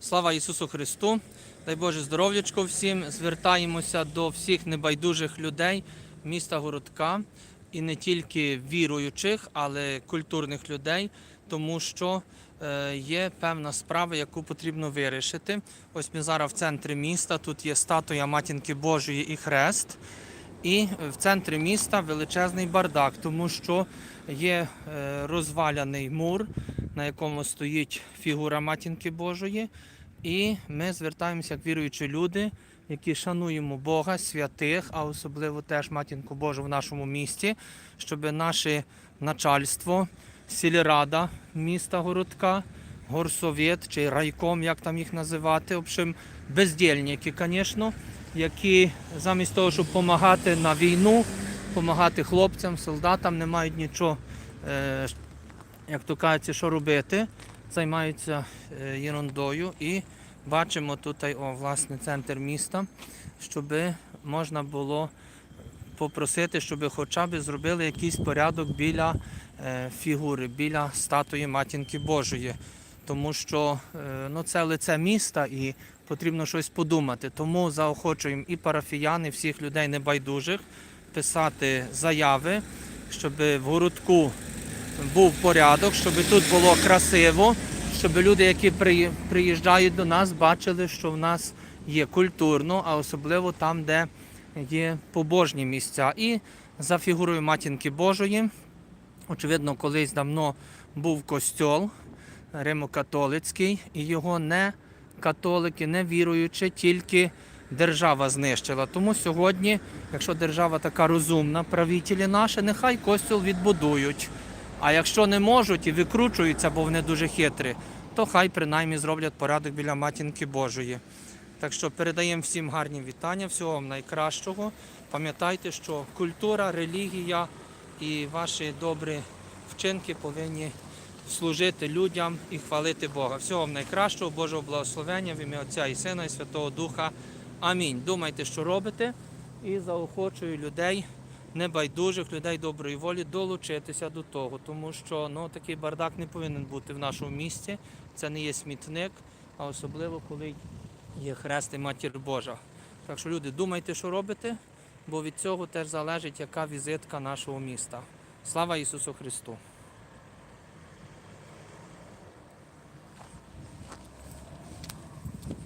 Слава Ісусу Христу! Дай Боже здоров'ячко всім. Звертаємося до всіх небайдужих людей міста Городка і не тільки віруючих, але культурних людей, тому що е, є певна справа, яку потрібно вирішити. Ось ми зараз в центрі міста. Тут є статуя Матінки Божої і хрест. І в центрі міста величезний бардак, тому що є е, розваляний мур, на якому стоїть фігура Матінки Божої. І ми звертаємося як віруючі люди, які шануємо Бога, святих, а особливо теж Матінку Божу в нашому місті, щоб наше начальство, сільрада міста Городка, горсовєт чи райком, як там їх називати, в общем, бездільники, звісно, які замість того, щоб допомагати на війну, допомагати хлопцям, солдатам, не мають нічого, е, як то кажуть, що робити займаються е, ерундою і бачимо тут о, власне центр міста, щоб можна було попросити, щоб хоча б зробили якийсь порядок біля е, фігури, біля статуї Матінки Божої. Тому що ну, це лице міста і потрібно щось подумати. Тому заохочуємо і парафіян, і всіх людей небайдужих писати заяви, щоб в городку був порядок, щоб тут було красиво, щоб люди, які приїжджають до нас, бачили, що в нас є культурно, а особливо там, де є побожні місця. І за фігурою Матінки Божої, очевидно, колись давно був костьол римокатолицький, і його не католики, не віруючи, тільки держава знищила. Тому сьогодні, якщо держава така розумна, правителі наші, нехай костюл відбудують. А якщо не можуть і викручуються, бо вони дуже хитрі, то хай принаймні зроблять порядок біля матінки Божої. Так що передаємо всім гарні вітання, всього вам найкращого. Пам'ятайте, що культура, релігія і ваші добрі вчинки повинні служити людям і хвалити Бога. Всього вам найкращого, Божого благословення в ім'я Отця і Сина і Святого Духа. Амінь. Думайте, що робите, і заохочую людей небайдужих людей доброї волі долучитися до того, тому що ну, такий бардак не повинен бути в нашому місті. Це не є смітник, а особливо коли є хрест і матір Божа. Так що люди, думайте, що робите, бо від цього теж залежить, яка візитка нашого міста. Слава Ісусу Христу!